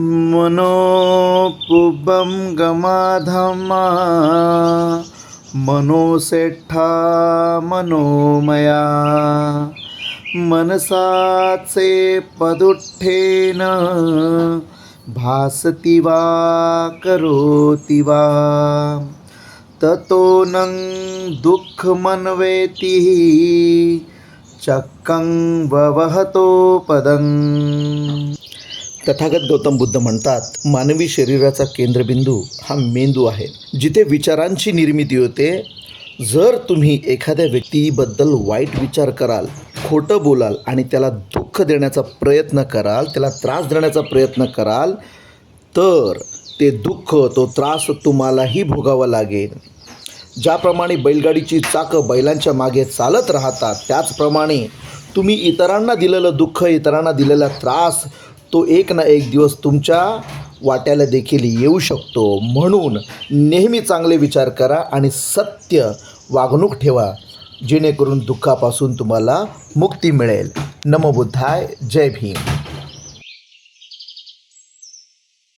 मनोपुबं गमाधमा। मनोसेठा मनोमया। मनसाचे पदुठ्ठेन भासति वा करोति वा। ततो नं दुःखमन्वेति। चक्कं ववहतो पदम्। तथागत गौतम बुद्ध म्हणतात मानवी शरीराचा केंद्रबिंदू हा मेंदू आहे जिथे विचारांची निर्मिती होते. जर तुम्ही एखाद्या व्यक्तीबद्दल वाईट विचार कराल खोटं बोलाल आणि त्याला दुःख देण्याचा प्रयत्न कराल त्याला त्रास देण्याचा प्रयत्न कराल तर ते दुःख तो त्रास तुम्हालाही भोगावा लागेल. ज्याप्रमाणे बैलगाडीची चाकं बैलांच्या मागे चालत राहतात त्याचप्रमाणे तुम्ही इतरांना दिलेलं दुःख इतरांना दिलेला त्रास तो एक ना एक दिवस तुमच्या वाट्याला देखील येऊ शकतो. म्हणून नेहमी चांगले विचार करा आणि सत्य वागणूक ठेवा. जेणेकरून दुःखापासून तुम्हाला मुक्ती मिळेल. नमबुद्धाय जय भीम.